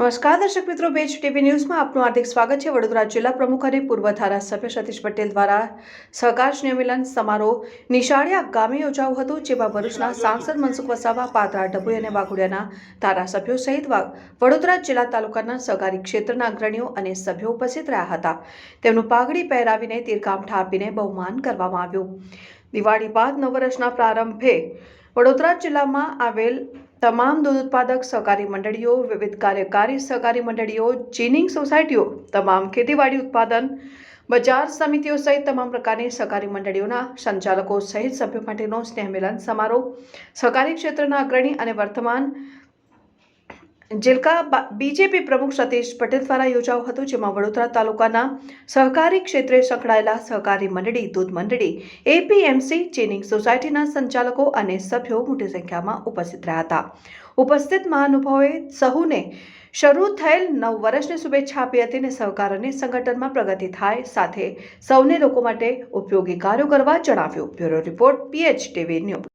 નમસ્કાર, દર્શક મિત્રો બેચ ટીવી ન્યૂઝમાં આપનું હાર્દિક સ્વાગત છે. વડોદરા જિલ્લા પ્રમુખ અને પૂર્વ ધારાસભ્ય સતીશ પટેલ દ્વારા સહકાર સ્નેહમિલન સમારોહ નિશાળિયા ગામે યોજાયો હતો, જેમાં ભરૂચના સાંસદ મનસુખ વસાવા, પાદરા ડભોઈ અને વાઘોડિયાના ધારાસભ્યો સહિત વડોદરા જિલ્લા તાલુકાના સહકારી ક્ષેત્રના અગ્રણીઓ અને સભ્યો ઉપસ્થિત રહ્યા હતા. તેમનું પાઘડી પહેરાવીને તીરકામઠા આપીને બહુમાન કરવામાં આવ્યું. દિવાળી બાદ નવ વર્ષના પ્રારંભે વડોદરા જિલ્લામાં આવેલ તમામ દૂધ ઉત્પાદક સહકારી મંડળીઓ, વિવિધ કાર્યકારી સહકારી મંડળીઓ, ચીનિંગ સોસાયટીઓ, તમામ ખેતીવાડી ઉત્પાદન, બજાર સમિતિઓ સહિત તમામ પ્રકારની સહકારી મંડળીઓના સંચાલકો સહિત સભ્યો માટેનો સ્નેહમિલન સમારોહ, સહકારી ક્ષેત્રના અગ્રણી અને વર્તમાન જિલ્કા બીજેપી પ્રમુખ સતીશ પટેલ દ્વારા યોજાયો હતો, જેમાં વડોદરા તાલુકાના સહકારી ક્ષેત્રે સંકળાયેલા સહકારી મંડળી, દૂધ મંડળી, એપીએમસી, ચીનિંગ સોસાયટીના સંચાલકો અને સભ્યો મોટી સંખ્યામાં ઉપસ્થિત રહ્યા હતા. ઉપસ્થિત મહાનુભાવોએ સહુને શરૂ થયેલ નવ વર્ષની શુભેચ્છા આપી હતી અને સહકાર અને સંગઠનમાં પ્રગતિ થાય સાથે સૌને લોકો માટે ઉપયોગી કાર્યો કરવા જણાવ્યું. Bureau report, PH TV news.